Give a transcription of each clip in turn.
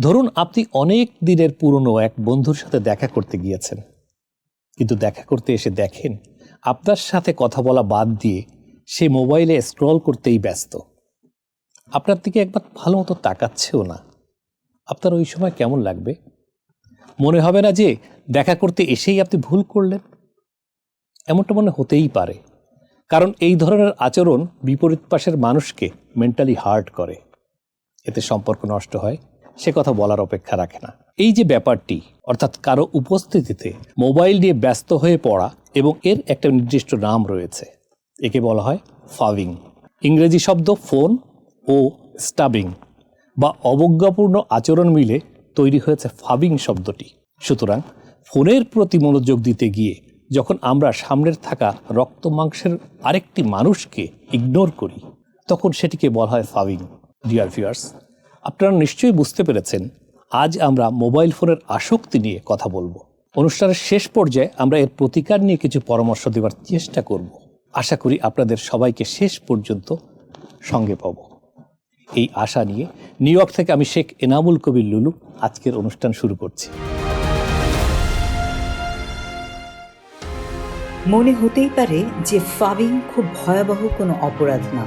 ধরুন আপনি অনেক দিনের পুরনো এক বন্ধুর সাথে দেখা করতে গিয়েছেন। কিন্তু দেখা করতে এসে দেখেন, আপনার সাথে কথা বলা বাদ দিয়ে সে মোবাইলে স্ক্রল করতেই ব্যস্ত। আপনার দিকে একবার ভালো মতো তাকাচ্ছেও না। আপনার ওই সময় কেমন লাগবে? মনে হবে না যে দেখা করতে এসেই আপনি ভুল করলেন? এমনটা মনে হতেই পারে। কারণ এই ধরনের আচরণ বিপরীত পাশের মানুষকে মেন্টালি হার্ট করে। এতে সম্পর্ক নষ্ট হয়। সে কথা বলার অপেক্ষা রাখে না। এই যে ব্যাপারটি, অর্থাৎ কারও উপস্থিতিতে মোবাইল নিয়ে ব্যস্ত হয়ে পড়া এবং এর একটা নির্দিষ্ট নাম রয়েছে, একে বলা হয় ফাভিং। ইংরেজি শব্দ ফোন ও স্টাবিং বা অবজ্ঞাপূর্ণ আচরণ মিলে তৈরি হয়েছে ফাবিং শব্দটি। সুতরাং ফোনের প্রতি মনোযোগ দিতে গিয়ে যখন আমরা সামনের থাকা রক্ত মাংসের আরেকটি মানুষকে ইগনোর করি, তখন সেটিকে বলা হয় ফাবিং ডিয়ার ভিউয়ার্স আপনারা নিশ্চয়ই বুঝতে পেরেছেন, আজ আমরা মোবাইল ফোনের আসক্তি নিয়ে কথা বলব। অনুষ্ঠানের শেষ পর্যায়ে আমরা এর প্রতিকার নিয়ে কিছু পরামর্শ দেওয়ার চেষ্টা করব। আশা করি আপনাদের সবাইকে শেষ পর্যন্ত সঙ্গে পাব। এই আশা নিয়ে নিউ ইয়র্ক থেকে আমি শেখ এনামুল কবির লুলু আজকের অনুষ্ঠান শুরু করছি। মনে হতেই পারে যে ফাবিং খুব ভয়াবহ কোনো অপরাধ না।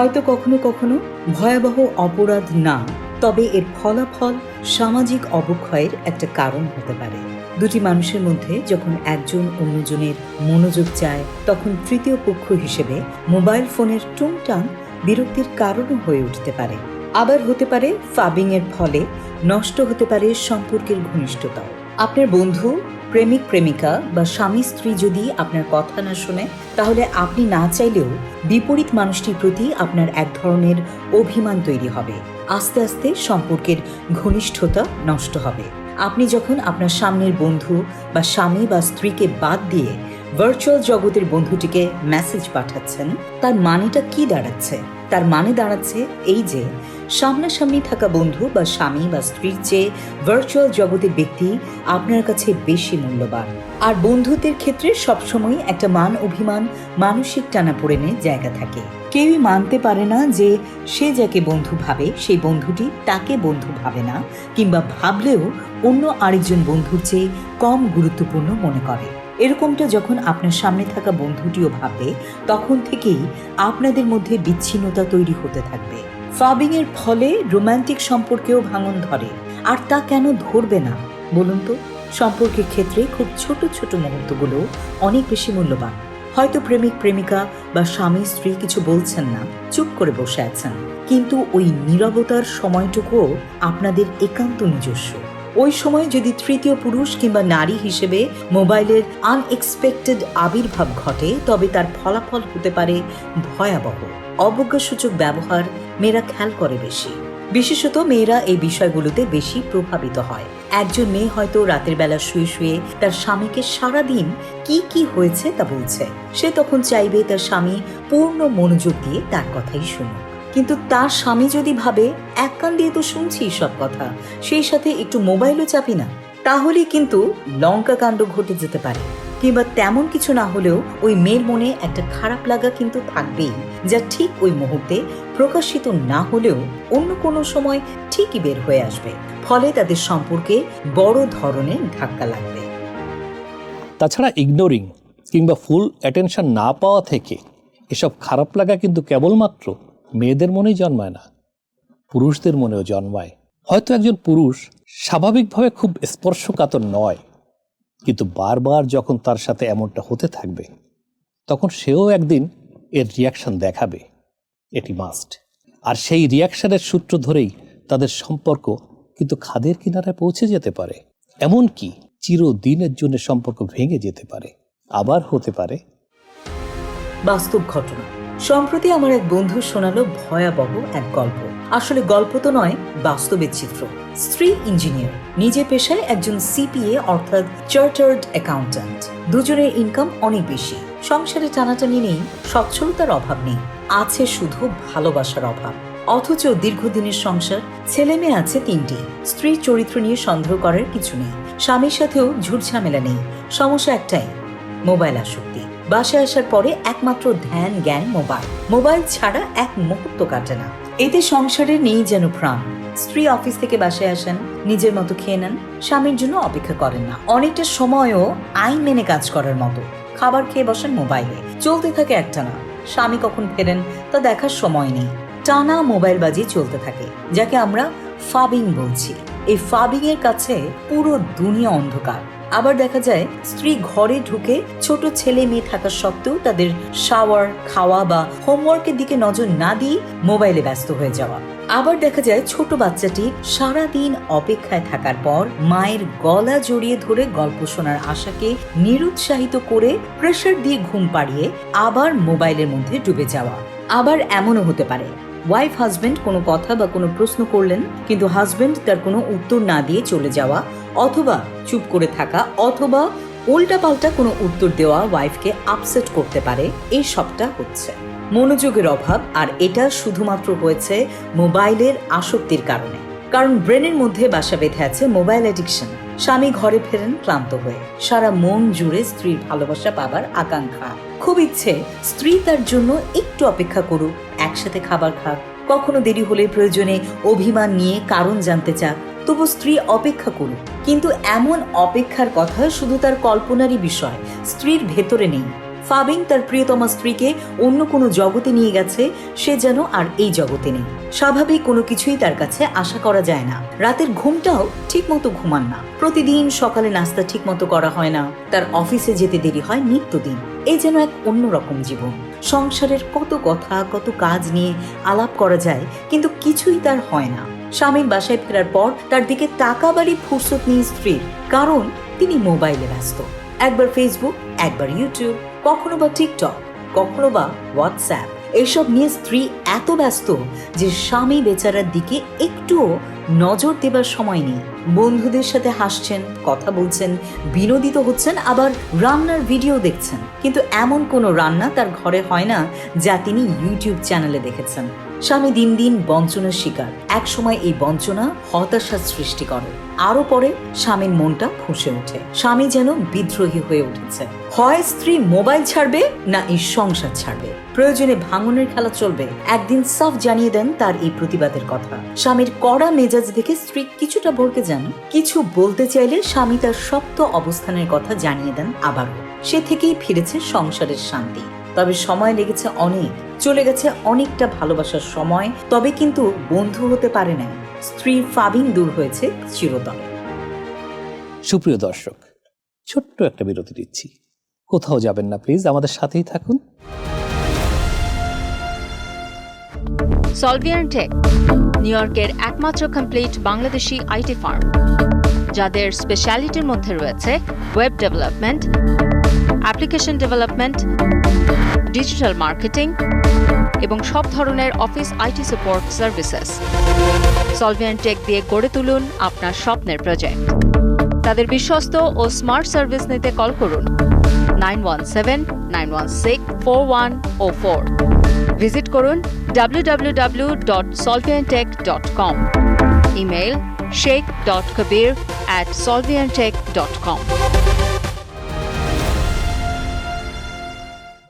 হয়তো কখনো কখনো ভয়াবহ অপরাধ না, তবে এর ফলাফল সামাজিক অবক্ষয়ের একটা কারণ হতে পারে। দুটি মানুষের মধ্যে যখন একজন অন্যজনের মনোযোগ চায়, তখন তৃতীয় পক্ষ হিসেবে মোবাইল ফোনের টুংটাং বিরক্তির কারণও হয়ে উঠতে পারে। আবার হতে পারে ফাবিং এর ফলে নষ্ট হতে পারে সম্পর্কের ঘনিষ্ঠতাও আপনার বন্ধু প্রেমিক, প্রেমিকা বা স্বামী, স্ত্রী যদি আপনার কথা না শোনে, তাহলে আপনি না চাইলেও বিপরীত মানুষটির প্রতি আপনার এক ধরনের অভিমান তৈরি হবে। আস্তে আস্তে সম্পর্কের ঘনিষ্ঠতা নষ্ট হবে। আপনি যখন আপনার সামনের বন্ধু বা স্বামী বা স্ত্রীকে বাদ দিয়ে ভার্চুয়াল জগতের বন্ধুটিকে মেসেজ পাঠাচ্ছেন। তার মানেটা কি দাঁড়াচ্ছে? তার মানে দাঁড়াচ্ছে এই যে, সামনাসামনি থাকা বন্ধু বা স্বামী বা স্ত্রীর চেয়ে ভার্চুয়াল জগতের ব্যক্তি আপনার কাছে বেশি মূল্যবান। আর বন্ধুত্বের ক্ষেত্রে সবসময় একটা মান অভিমান, মানসিক টানাপোড়েনের জায়গা থাকে। কেউই মানতে পারে না যে সে যাকে বন্ধু ভাবে, সেই বন্ধুটি তাকে বন্ধু ভাবে না, কিংবা ভাবলেও অন্য আরেকজন বন্ধুর চেয়ে কম গুরুত্বপূর্ণ মনে করে। এরকমটা যখন আপনার সামনে থাকা বন্ধুটিও ভাবে তখন থেকেই আপনাদের মধ্যে বিচ্ছিন্নতা তৈরি হতে থাকবে। ফাবিং এর ফলে রোমান্টিক সম্পর্কেও ভাঙন ধরে। আর তা কেন ধরবে না? বলুন তো, সম্পর্কের ক্ষেত্রে খুব ছোট ছোট মুহূর্তগুলো অনেক বেশি মূল্যবান। হয়তো প্রেমিক, প্রেমিকা বা স্বামী, স্ত্রী কিছু বলছেন না, চুপ করে বসে আছেন। কিন্তু ওই নীরবতার সময়টুকুও আপনাদের একান্ত নিজস্ব। ওই সময় যদি তৃতীয় পুরুষ কিংবা নারী হিসেবে মোবাইলের আনএক্সপেক্টেড আবির্ভাব ঘটে, তবে তার ফলাফল হতে পারে ভয়াবহ। অবজ্ঞাসূচক ব্যবহার মেয়েরা খেয়াল করে বেশি। বিশেষত মেয়েরা এই বিষয়গুলোতে বেশি প্রভাবিত হয়। একজন মেয়ে হয়তো রাতের বেলা শুয়ে শুয়ে তার স্বামীকে সারাদিন কি কি হয়েছে তা বলছে। সে তখন চাইবে তার স্বামী পূর্ণ মনোযোগ দিয়ে তার কথাই শুনুক। কিন্তু তার স্বামী যদি ভাবে, এক কান দিয়ে তো শুনছি সব কথা, সেই সাথে একটু মোবাইলও চাপি না তাহলে কিন্তু লঙ্কা কাণ্ড ঘটে যেতে পারে। কিংবা তেমন কিছু না হলেও ওই মেয়ের মনে একটা খারাপ লাগা কিন্তু থাকবেই, যা ঠিক ওই মুহূর্তে প্রকাশিত না হলেও অন্য কোনো সময় ঠিকই বের হয়ে আসবে। ফলে তাদের সম্পর্কে বড় ধরনের ধাক্কা লাগবে। তাছাড়া ইগনোরিং কিংবা ফুল অ্যাটেনশন না পাওয়া থেকে এসব খারাপ লাগা কিন্তু কেবলমাত্র মেয়েদের মনেই জন্মায় না, পুরুষদের মনেও জন্মায়। হয়তো একজন পুরুষ স্বাভাবিকভাবে খুব স্পর্শকাতর নয়, কিন্তু বারবার যখন তার সাথে এমনটা হতে থাকবে, তখন সেও একদিন এর রিয়াকশন দেখাবে। এটি মাস্ট আর সেই রিয়াকশনের সূত্র ধরেই তাদের সম্পর্ক কিন্তু খাদের কিনারায় পৌঁছে যেতে পারে। এমন এমনকি চিরদিনের জন্য সম্পর্ক ভেঙে যেতে পারে। আবার হতে পারে। বাস্তব ঘটনা। সম্প্রতি আমার এক বন্ধু শোনালো ভয়াবহ এক গল্প। আসলে গল্প তো নয়, বাস্তবের চিত্র। স্ত্রী ইঞ্জিনিয়ার। নিজে পেশায় একজন সিপিএ অর্থাৎ চার্টার্ড অ্যাকাউন্ট্যান্ট। দুজনের ইনকাম অনেক বেশি। সংসারে টানাটানি নেই, সচ্ছলতার অভাব নেই। আছে শুধু ভালোবাসার অভাব। অথচ দীর্ঘদিনের সংসার ছেলে মেয়ে আছে তিনটি। স্ত্রীর চরিত্র নিয়ে সন্দেহ করার কিছু নেই। স্বামীর সাথেও ঝুট ঝামেলা নেই। সমস্যা একটাই, মোবাইল আসক্তি। বাসায় আসার পরে একমাত্র ধ্যান, জ্ঞান, মোবাইল। মোবাইল ছাড়া এক মুহূর্ত কাটে না। এতে সংসারে নেই যেন প্রাণ। স্ত্রী অফিস থেকে বাসায় আসেন, নিজের মতো খেয়ে নেন, স্বামীর জন্য অপেক্ষা করেন না। অনেকটা সময়ও আইন মেনে কাজ করার মতো। খাবার খেয়ে বসেন মোবাইলে। চলতে থাকে একটানা। স্বামী কখন ফেরেন তা দেখার সময় নেই। টানা মোবাইল বাজি চলতে থাকে, যাকে আমরা ফাবিং বলছি। এই ফাবিং এর কাছে পুরো দুনিয়া অন্ধকার। আবার দেখা যায়, স্ত্রী ঘরে ঢুকে ছোট ছেলে মেয়ে থাকা সত্ত্বেও তাদের শাওয়ার, খাওয়া বা হোমওয়ার্কের দিকে নজর না দিয়ে মোবাইলে ব্যস্ত হয়ে যাওয়া। আবার দেখা যায়, ছোট বাচ্চাটি সারা দিন অপেক্ষায় থাকার পর মায়ের গলা জড়িয়ে ধরে গল্প শোনার আশাকে নিরুৎসাহিত করে প্রেশার দিয়ে ঘুম পাড়িয়ে আবার মোবাইলের মধ্যে ডুবে যাওয়া। আবার এমনও হতে পারে। ওয়াইফ হাজবেন্ড কোনো কথা বা কোনো প্রশ্ন করলেন, কিন্তু হাজবেন্ড তার কোনো উত্তর না দিয়ে চলে যাওয়া, অথবা চুপ করে থাকা, অথবা উল্টাপাল্টা কোনো উত্তর দেওয়া ওয়াইফকে আপসেট করতে পারে, এই সবটা হচ্ছে। মনোযোগের অভাব, আর এটা শুধুমাত্র হয়েছে মোবাইলের আসক্তির কারণে। কারণ ব্রেনের মধ্যে বাসা বেঁধে আছে মোবাইল অ্যাডিকশন। স্বামী ঘরে ফেরেন, ক্লান্ত হয়ে। সারা মন জুড়ে স্ত্রীর ভালোবাসা পাবার আকাঙ্ক্ষা। খুব ইচ্ছে, স্ত্রী তার জন্য একটু অপেক্ষা করুক, একসাথে খাবার খাক। কখনো দেরি হলে প্রয়োজনে অভিমান নিয়ে কারণ জানতে চাক। তবু স্ত্রী অপেক্ষা করুক। কিন্তু এমন অপেক্ষার কথা শুধু তার কল্পনারই বিষয়। স্ত্রীর ভেতরে নেই। ফাবিং তার প্রিয়তমা স্ত্রীকে অন্য কোনো জগতে নিয়ে গেছে, সে যেন আর এই জগতে নেই। স্বাভাবিক কোনো কিছুই তার কাছে আশা করা যায় না। রাতের ঘুমটাও ঠিকমতো ঘুমান না। প্রতিদিন সকালে নাস্তা ঠিকমতো করা হয় না। তার অফিসে যেতে দেরি হয় নিত্যদিন। এই যেন এক অন্যরকম জীবন। সংসারের কত কথা, কত কাজ নিয়ে আলাপ করা যায়, কিন্তু কিছুই তার হয় না। স্বামীর বাসায় ফেরার পর তার দিকে তাকাবারই ফুরসত নেই স্ত্রীর, কারণ তিনি মোবাইলে ব্যস্ত। একবার ফেসবুক একবার ইউটিউব কখনো বা টিকটক, কখনো বা হোয়াটসঅ্যাপ এইসব নিয়ে স্ত্রী এত ব্যস্ত যে স্বামী বেচারার দিকে একটুও নজর দেবার সময় নেই। বন্ধুদের সাথে হাসছেন, কথা বলছেন, বিনোদিত হচ্ছেন, আবার রান্নার ভিডিও দেখছেন। কিন্তু এমন কোনো রান্না তার ঘরে হয় না যা তিনি ইউটিউব চ্যানেলে দেখেছেন। স্বামী দিন দিন বঞ্চনার শিকার। এক সময় এই বঞ্চনা হতাশার সৃষ্টি করে। আরও পরে স্বামীর মনটা ফুসে ওঠে। স্বামী যেন বিদ্রোহী হয়ে উঠেছে। হয় স্ত্রী মোবাইল ছাড়বে না এই সংসার ছাড়বে। প্রয়োজনে ভাঙনের খেলা চলবে। একদিন সাফ জানিয়ে দেন তার এই প্রতিবাদের কথা। স্বামীর কড়া মেজাজ দেখে স্ত্রী কিছুটা ভরকে যান। কিছু বলতে চাইলে স্বামী তার শক্ত অবস্থানের কথা জানিয়ে দেন আবারও। সে থেকেই ফিরেছে সংসারের শান্তি। তবে সময় লেগেছে অনেক। চলে গেছে অনেকটা ভালোবাসার সময় তবে কিন্তু বন্ধু হতে পারে না স্ত্রীর ফাবিং দূর হয়েছে চিরতরে। সুপ্রিয় দর্শক ছোট্ট একটা বিরতি দিচ্ছি। কোথাও যাবেন না প্লিজ আমাদের সাথেই থাকুন। সলভিয়ান টেক নিউ ইয়র্কের একমাত্র কমপ্লিট বাংলাদেশি আইটি ফার্ম যাদের স্পেশালিটির মধ্যে রয়েছে web development application development digital marketing এবং সব ধরনের office IT support services Solvian tech দিয়ে গড়ে তুলুন আপনার স্বপ্নের প্রজেক্ট তাদের বিশ্বস্ত ও স্মার্ট সার্ভিস নিতে কল করুন nine one seven, nine one six, four one o four. Visit করুন www.solviantech.com email sheikh.kabir at solviantech.com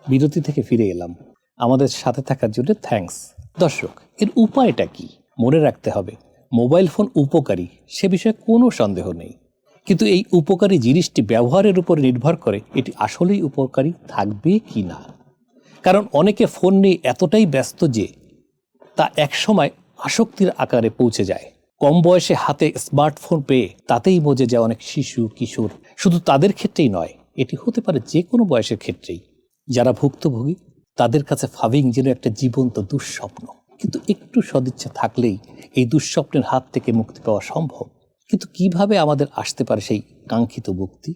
বিরতি থেকে ফিরে এলাম। আমাদের সাথে থাকার জন্য থ্যাঙ্কস দর্শক, এর উপায়টা কি? মনে রাখতে হবে মোবাইল ফোন উপকারী, সে বিষয়ে কোনো সন্দেহ নেই। কিন্তু এই উপকারী জিনিসটি ব্যবহারের উপর নির্ভর করে এটি আসলেই উপকারী থাকবে কি না। কারণ অনেকে ফোন নিয়ে এতটাই ব্যস্ত যে তা একসময় আসক্তির আকারে পৌঁছে যায়। কম বয়সে হাতে স্মার্টফোন পেয়ে তাতেই বোঝে যায় অনেক শিশু, কিশোর, শুধু তাদের ক্ষেত্রেই নয়, এটি হতে পারে যে কোনো বয়সের ক্ষেত্রেই। যারা ভুক্তভোগী, তাদের কাছে ফাবিং যেন একটা জীবন্ত দুঃস্বপ্ন। কিন্তু একটু সদিচ্ছা থাকলেই এই দুঃস্বপ্নের হাত থেকে মুক্তি পাওয়া সম্ভব। কিন্তু কীভাবে আমাদের আসতে পারে সেই কাঙ্ক্ষিত মুক্তি?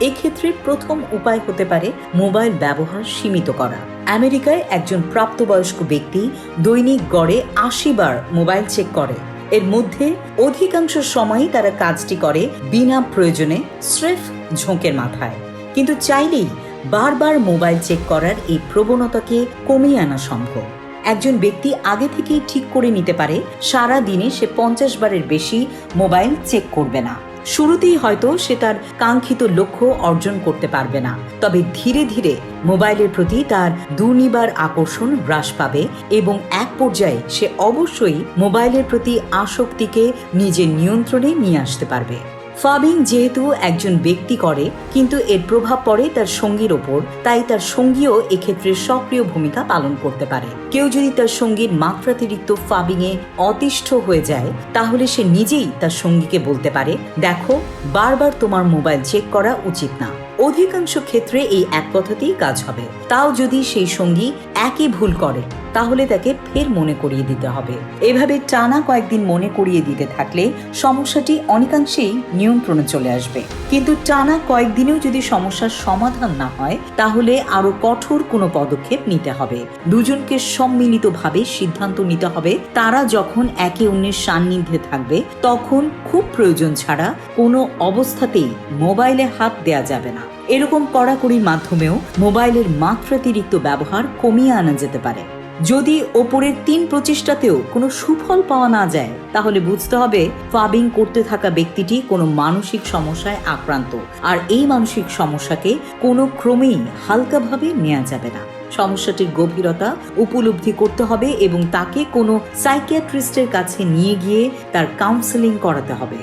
এক্ষেত্রে প্রথম উপায় হতে পারে মোবাইল ব্যবহার সীমিত করা। আমেরিকায় একজন প্রাপ্তবয়স্ক ব্যক্তি দৈনিক গড়ে আশি বার মোবাইল চেক করে। এর মধ্যে অধিকাংশ সময়ই তারা কাজটি করে বিনা প্রয়োজনে স্রেফ ঝোঁকের মাথায়। কিন্তু চাইলেই বারবার মোবাইল চেক করার এই প্রবণতাকে কমিয়ে আনা সম্ভব। একজন ব্যক্তি আগে থেকেই ঠিক করে নিতে পারে, সারা দিনে সে পঞ্চাশ বারের বেশি মোবাইল চেক করবে না। শুরুতেই হয়তো সে তার কাঙ্ক্ষিত লক্ষ্য অর্জন করতে পারবে না। তবে ধীরে ধীরে মোবাইলের প্রতি তার দুর্নিবার আকর্ষণ হ্রাস পাবে এবং এক পর্যায়ে সে অবশ্যই মোবাইলের প্রতি আসক্তিকে নিজের নিয়ন্ত্রণে নিয়ে আসতে পারবে। ফাবিং যেহেতু একজন ব্যক্তি করে, কিন্তু এর প্রভাব পড়ে তার সঙ্গীর ওপর। তাই তার সঙ্গীও এক্ষেত্রে সক্রিয় ভূমিকা পালন করতে পারে। কেউ যদি তার সঙ্গীর মাত্রাতিরিক্ত ফাবিংয়ে অতিষ্ঠ হয়ে যায়, তাহলে সে নিজেই তার সঙ্গীকে বলতে পারে, দেখো, বারবার তোমার মোবাইল চেক করা উচিত না। অধিকাংশ ক্ষেত্রে এই এক কথাতেই কাজ হবে। তাও যদি সেই সঙ্গী একই ভুল করে তাহলে তাকে ফের মনে করিয়ে দিতে হবে। এভাবে টানা কয়েকদিন মনে করিয়ে দিতে থাকলে সমস্যাটি অনেকাংশেই নিয়ন্ত্রণে চলে আসবে। কিন্তু টানা কয়েকদিনেও যদি সমস্যার সমাধান না হয়, তাহলে আরও কঠোর কোনো পদক্ষেপ নিতে হবে। দুজনকে সম্মিলিতভাবে সিদ্ধান্ত নিতে হবে, তারা যখন একে অন্যের সান্নিধ্যে থাকবে, তখন খুব প্রয়োজন ছাড়া কোনো অবস্থাতেই মোবাইলে হাত দেয়া যাবে না। এরকম কড়াকড়ির মাধ্যমেও মোবাইলের মাত্রাতিরিক্ত ব্যবহার কমিয়ে আনা যেতে পারে। যদি ওপরের তিন প্রচেষ্টাতেও কোনো সুফল পাওয়া না যায়, তাহলে বুঝতে হবে ফাবিং করতে থাকা ব্যক্তিটি কোনো মানসিক সমস্যায় আক্রান্ত। আর এই মানসিক সমস্যাকে কোনো ক্রমেই হালকাভাবে নেওয়া যাবে না। সমস্যাটির গভীরতা উপলব্ধি করতে হবে এবং তাকে কোনো সাইকিয়াট্রিস্টের কাছে নিয়ে গিয়ে তার কাউন্সেলিং করাতে হবে।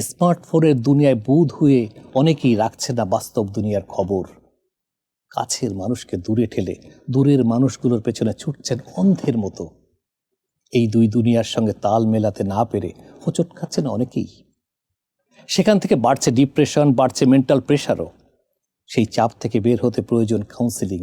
স্মার্টফোনের দুনিয়ায় বুধ হয়ে অনেকেই রাখছে না বাস্তব দুনিয়ার খবর। কাছের মানুষকে দূরে ঠেলে, দূরের মানুষগুলোর পেছনে ছুটছেন অন্ধের মতো। এই দুই দুনিয়ার সঙ্গে তাল মেলাতে না পেরে হোঁচট খাচ্ছেন অনেকেই। সেখান থেকে বাড়ছে ডিপ্রেশন, বাড়ছে মেন্টাল প্রেশারও। সেই চাপ থেকে বের হতে প্রয়োজন কাউন্সিলিং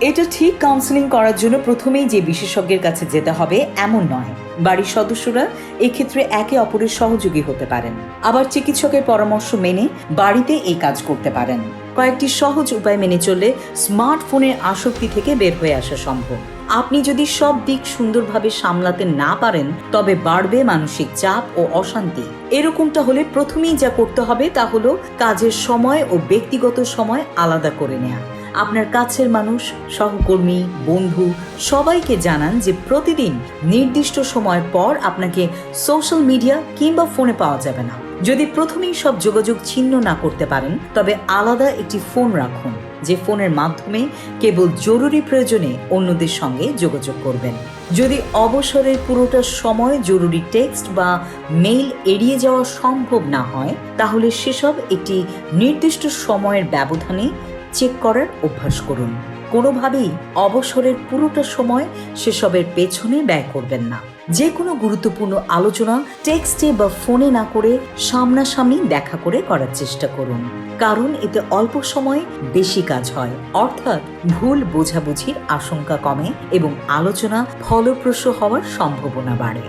এটা ঠিক কাউন্সেলিং করার জন্য প্রথমেই যে বিশেষজ্ঞের কাছে যেতে হবে, এমন নয়। বাড়ির সদস্যরা এক্ষেত্রে একে অপরের সহযোগী হতে পারেন। আবার চিকিৎসকের পরামর্শ মেনে বাড়িতে এই কাজ করতে পারেন। কয়েকটি সহজ উপায় মেনে চললে স্মার্টফোনের আসক্তি থেকে বের হয়ে আসা সম্ভব। আপনি যদি সব দিক সুন্দরভাবে সামলাতে না পারেন, তবে বাড়বে মানসিক চাপ ও অশান্তি। এরকমটা হলে প্রথমেই যা করতে হবে তা হলো কাজের সময় ও ব্যক্তিগত সময় আলাদা করে নেওয়া আপনার কাছের মানুষ, সহকর্মী, বন্ধু, সবাইকে জানান যে প্রতিদিন নির্দিষ্ট সময় পর আপনাকে সোশ্যাল মিডিয়া কিংবা ফোনে পাওয়া যাবে না। যদি প্রথমেই সব যোগাযোগ ছিন্ন না করতে পারেন, তবে আলাদা একটি ফোন রাখুন, যে ফোনের মাধ্যমে কেবল জরুরি প্রয়োজনে অন্যদের সঙ্গে যোগাযোগ করবেন। যদি অবসরের পুরোটা সময় জরুরি টেক্সট বা মেইল এড়িয়ে যাওয়া সম্ভব না হয়, তাহলে সেসব একটি নির্দিষ্ট সময়ের ব্যবধানে চেক করার অভ্যাস করুন। কোনোভাবেই অবসরের পুরোটা সময় সেসবের পেছনে ব্যয় করবেন না। যে কোনো গুরুত্বপূর্ণ আলোচনা টেক্সটে বা ফোনে না করে সামনাসামনি দেখা করে করার চেষ্টা করুন। কারণ এতে অল্প সময়ে বেশি কাজ হয়। অর্থাৎ ভুল বোঝাবুঝির আশঙ্কা কমে এবং আলোচনা ফলপ্রসূ হওয়ার সম্ভাবনা বাড়ে।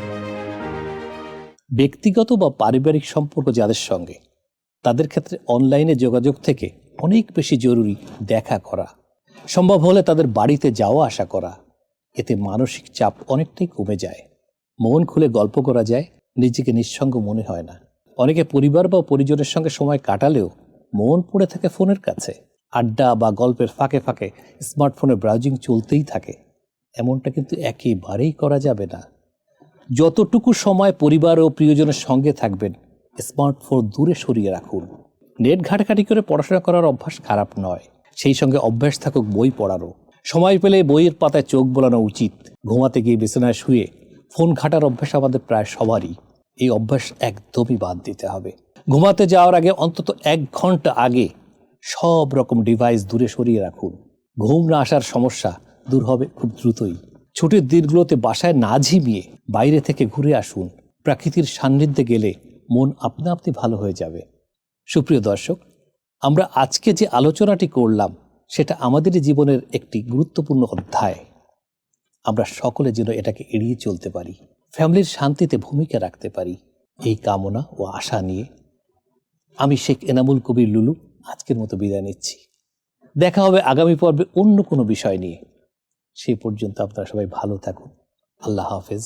ব্যক্তিগত বা পারিবারিক সম্পর্ক যাদের সঙ্গে, তাদের ক্ষেত্রে অনলাইনে যোগাযোগ থেকে অনেক বেশি জরুরি দেখা করা। সম্ভব হলে তাদের বাড়িতে যাওয়া আসা করা। এতে মানসিক চাপ অনেকটাই কমে যায়। মন খুলে গল্প করা যায়, নিজেকে নিঃসঙ্গ মনে হয় না। অনেকে পরিবার বা পরিজনের সঙ্গে সময় কাটালেও মন পড়ে থাকে ফোনের কাছে। আড্ডা বা গল্পের ফাঁকে ফাঁকে স্মার্টফোনে ব্রাউজিং চলতেই থাকে। এমনটা কিন্তু একেবারেই করা যাবে না। যতটুকু সময় পরিবার ও প্রিয়জনের সঙ্গে থাকবেন, স্মার্টফোন দূরে সরিয়ে রাখুন। নেট ঘাটাঘাটি করে পড়াশোনা করার অভ্যাস খারাপ নয়। সেই সঙ্গে অভ্যাস থাকুক বই পড়ারও। সময় পেলে বইয়ের পাতায় চোখ বোলানো উচিত। ঘুমাতে গিয়ে বিছানায় শুয়ে ফোন ঘাটার অভ্যাস আমাদের প্রায় সবারই। এই অভ্যাস একদমই বাদ দিতে হবে। ঘুমাতে যাওয়ার আগে অন্তত এক ঘণ্টা আগে সব রকম ডিভাইস দূরে সরিয়ে রাখুন। ঘুম না আসার সমস্যা দূর হবে খুব দ্রুতই। ছুটির দিনগুলোতে বাসায় না ঝিমিয়ে বাইরে থেকে ঘুরে আসুন। প্রাকৃতির সান্নিধ্যে গেলে মন আপনা আপনি ভালো হয়ে যাবে। সুপ্রিয় দর্শক, আমরা আজকে যে আলোচনাটি করলাম, সেটা আমাদেরই জীবনের একটি গুরুত্বপূর্ণ অধ্যায়। আমরা সকলে যেন এটাকে এড়িয়ে চলতে পারি, ফ্যামিলির শান্তিতে ভূমিকা রাখতে পারি এই কামনা ও আশা নিয়ে। আমি শেখ এনামুল কবির লুলু, আজকের মতো বিদায় নিচ্ছি। দেখা হবে আগামী পর্বে অন্য কোনো বিষয় নিয়ে। সেই পর্যন্ত আপনারা সবাই ভালো থাকুন। আল্লাহ হাফেজ।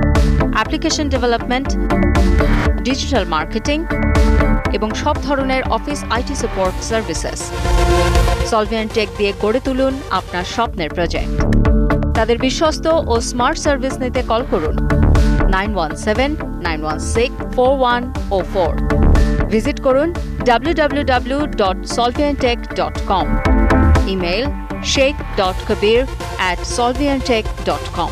application development digital marketing এবং সব ধরনের office IT support services Solvian tech দিয়ে গড়ে তুলুন আপনার স্বপ্নের প্রজেক্ট তাদের বিশ্বস্ত ও স্মার্ট সার্ভিস নিতে কল করুন nine one seven, nine one six, four one o four. Visit করুন www.solviantech.com email Sheikh dot Kabir at solviantech.com